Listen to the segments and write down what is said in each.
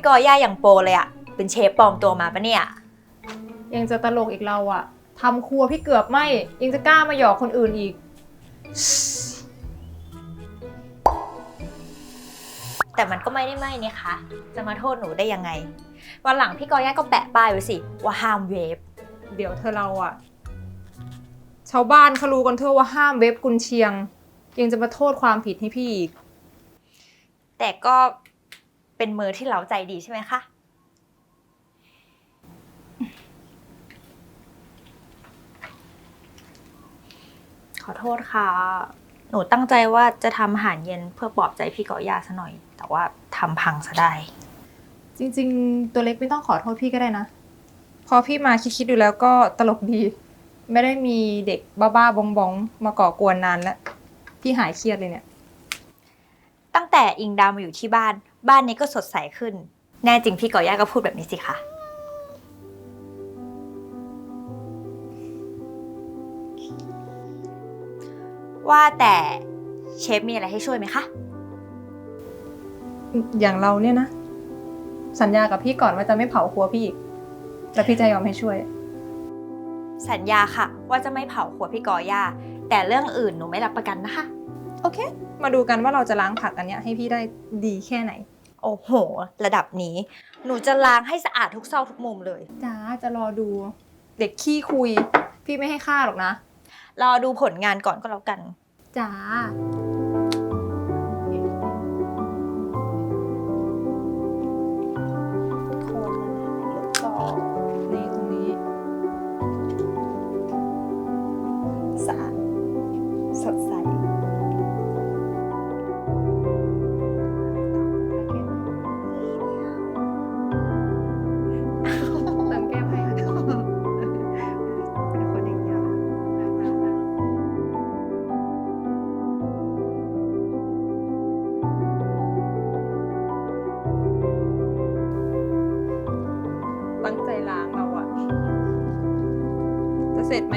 พี่กอย่าอย่างโปรเลยอะเป็นเชฟปลอมตัวมาปะเนี่ย ยังจะตลกอีกเราอะทำครัวพี่เกือบไหมยังจะกล้ามาหยอกคนอื่นอีก แต่มันก็ไม่ได้ไม่นี่คะ จะมาโทษหนูได้ยังไง วันหลังพี่กอย่าก็แปะป้ายไว้สิ ว่าห้ามเวฟเดี๋ยวเธอเราอะชาวบ้านเขารู้กันทั่วว่าห้ามเว็บกุนเชียง ยังจะมาโทษความผิดให้พี่อีก แต่ก็ เป็นมือที่เล้าใจดีใช่ไหมคะ ขอโทษค่ะ หนูตั้งใจว่าจะทำอาหารเย็นเพื่อปลอบใจพี่กอย่าซะหน่อย แต่ว่าทำพังซะได้ จริงๆ ตัวเล็กไม่ต้องขอโทษพี่ก็ได้นะ พอพี่มาคิดๆดูแล้วก็ตลกดี ไม่ได้มีเด็กบ้าๆบองๆ มาก่อกวนนานแล้ว พี่หายเครียดเลยเนี่ย ตั้งแต่อิงดาวมาอยู่ที่บ้าน บ้านนี้ก็สดใสขึ้น แน่จริงพี่กอย่าก็พูดแบบนี้สิคะว่าแต่เชฟมีอะไรให้ช่วยไหมคะ อย่างเราเนี่ยนะ สัญญากับพี่ก่อนว่าจะไม่เผาครัวพี่อีกแล้วพี่จะยอมให้ช่วย สัญญาค่ะ ว่าจะไม่เผาขวดพี่กอย่า แต่เรื่องอื่นหนูไม่รับประกันนะคะ โอเค มาดูกันว่าเราจะล้างผักอันเนี้ยให้พี่ได้ดีแค่ไหน โอ้โห ระดับนี้ หนูจะล้างให้สะอาดทุกซอกทุกมุมเลย จ้าจะรอดู เด็กขี้คุย พี่ไม่ให้ค่าหรอกนะ รอดูผลงานก่อนก็แล้วกัน จ้า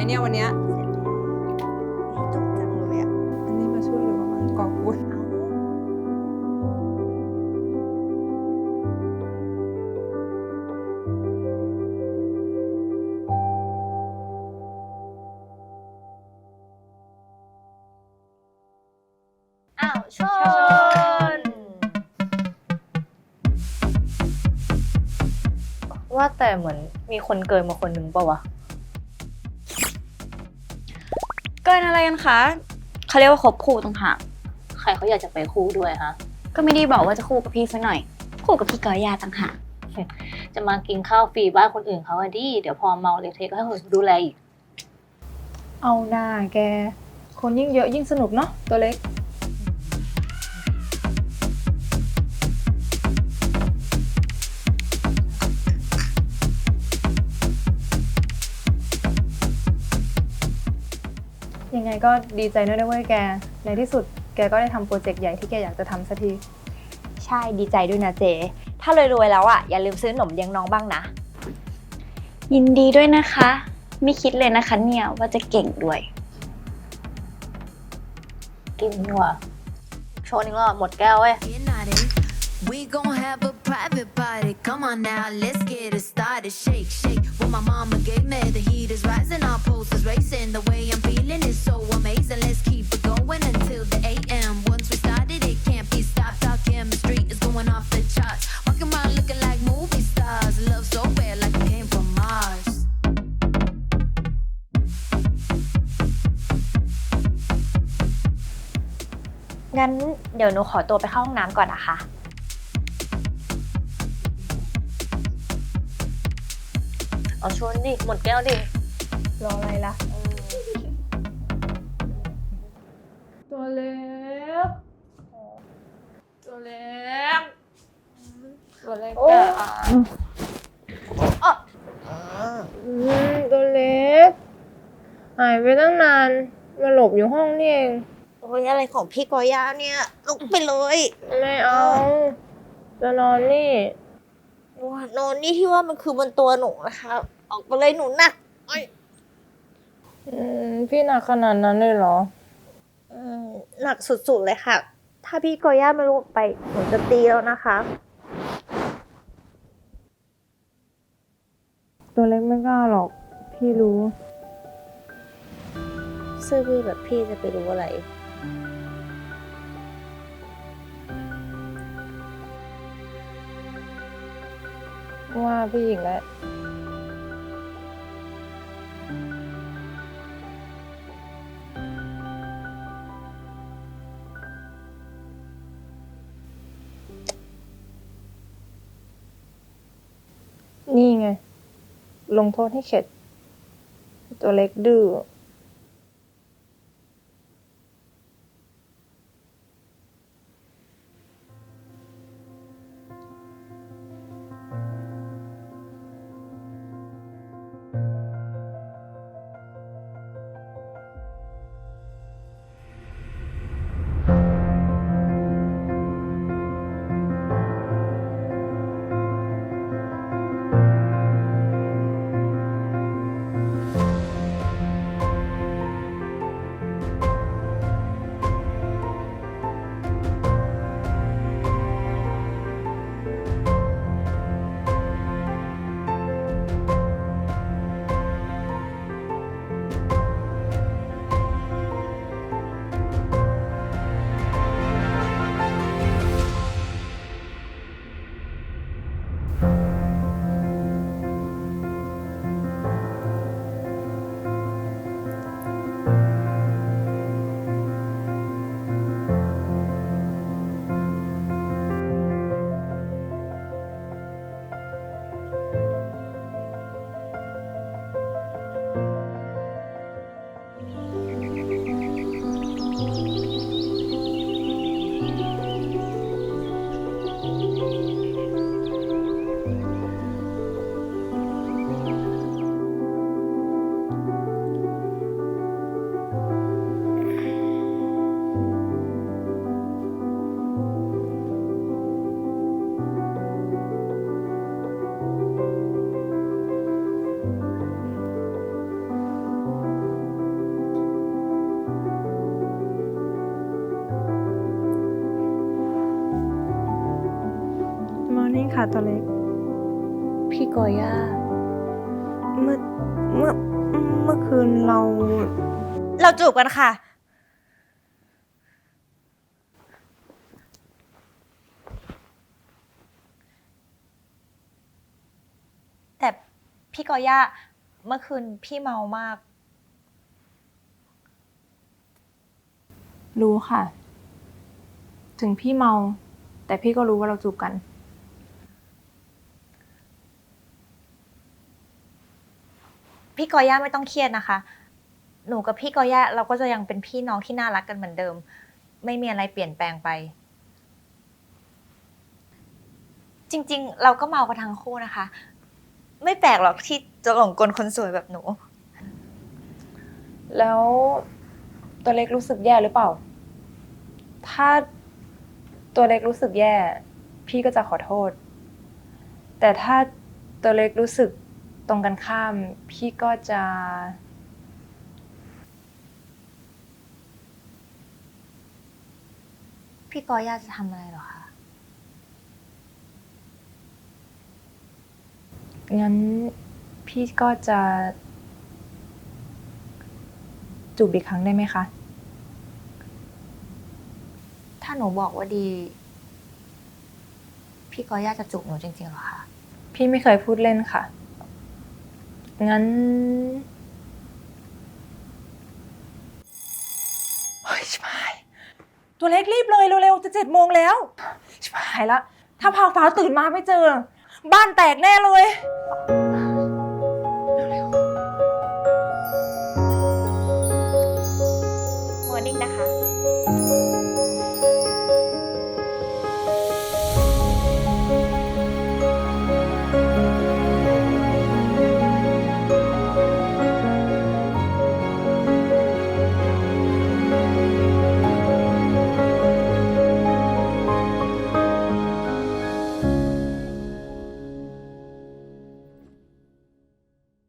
เสร็จไหมเนี่ยวันเนี้ยจุกจังเลยอะ อันนี้มาช่วยหรือว่ามาก่อกวนเอาอ้าวชน ว่าแต่เหมือนมีคนเกินมาคนหนึ่งเปล่าวะ เกินอะไรกันคะเขาเรียกว่าคบคู่ต่างหากใครเขาอยากจะไปคู่ด้วยฮะ ก็ไม่ได้บอกว่าจะคู่กับพี่สักหน่อย คู่กับพี่กอยาต่างหากจะมากินข้าวฟรีบ้านคนอื่นเขาอะดิ เดี๋ยวพอเมาเละเทะก็ให้คนดูแลอีก เอาหน้าแก คนยิ่งเยอะยิ่งสนุกเนาะตัวเล็ก งไงก็ดีใจด้วยนะเว้ยแก ในที่สุดแกก็ได้ทำโปรเจกต์ใหญ่ที่แกอยากจะทำสักที ใช่ดีใจด้วยนะเจ ถ้ารวยๆแล้วอะอย่าลืมซื้อขนมเลี้ยงน้องบ้างนะ ยินดีด้วยนะคะ ไม่คิดเลยนะคะเนี่ยว่าจะเก่งด้วย กินดีกว่าโชว์นึงแล้วหมดแก้วเว้ย Get naughty. We gon' have a private party. Come on now, let's get it started. Shake, shake. What my mama gave me, the heat is rising, our pulse is racing. The way I'm feeling is so amazing. Let's keep it going until the AM. Once we started, it can't be stopped. Our chemistry is going off the charts. Walking around looking like movie stars. Love so rare, like we came from Mars. งั้นเดี๋ยวหนูขอตัวไปเข้าห้องน้ำก่อนนะคะ เอาชนดิ หมดแก้วดิ รออะไรล่ะ ตัวเล็ก ตัวเล็ก ตัวเล็กจ้ะอืมตัวเล็ก หายไปตั้งนาน มาหลบอยู่ห้องนี่เอง โอ้ยอะไรของพี่กอย่าเนี่ยลุกไปเลย ไม่เอา จะนอนนี่ นอนนี่ที่ว่ามันคือบนตัวหนูนะคะ ออกไปเลยหนูหนักอพี่หนักขนาดนั้นเลยเหรอ อืมหนักสุดๆเลยค่ะ ถ้าพี่กอย่าไม่รู้ไปหนูจะตีแล้วนะคะ ตัวเล็กไม่กล้าหรอก พี่รู้เซื่อบื้แบบพี่จะไปรู้อะไร ว่าพี่หญิงและนี่ไง ลงโทษให้เข็ด ตัวเล็กดื้อ มอร์นิ่งค่ะตัวเล็ก พี่กอย่า เมื่อเมื่อเมื่อคืนเรา เราจูบกันค่ะ แต่พี่กอย่า เมื่อคืนพี่เมามาก รู้ค่ะ ถึงพี่เมา แต่พี่ก็รู้ว่าเราจูบกัน พี่กอย่าไม่ต้องเครียดนะคะ หนูกับพี่กอย่าเราก็จะยังเป็นพี่น้องที่น่ารักกันเหมือนเดิม ไม่มีอะไรเปลี่ยนแปลงไป จริง ๆ เราก็เมากันทั้งคู่นะคะ ไม่แปลกหรอกที่จะหลงกลคนสวยแบบหนู แล้วตัวเล็กรู้สึกแย่หรือเปล่า ถ้าตัวเล็กรู้สึกแย่ พี่ก็จะขอโทษ แต่ถ้าตัวเล็กรู้สึก ตรงกันข้ามพี่ก็จะพี่กอย่าจะทำอะไรเหรอคะ งั้นพี่ก็จะจูบอีกครั้งได้ไหมคะ ถ้าหนูบอกว่าดี พี่กอย่าจะจูบหนูจริงๆเหรอคะ พี่ไม่เคยพูดเล่นค่ะ งั้นเฮ้ยชิบหาย ตัวเล็กรีบเลยเร็วๆจะเจ็ดโมงแล้ว ชิบหายละ ถ้าพาวฟ้าตื่นมาไม่เจอ บ้านแตกแน่เลย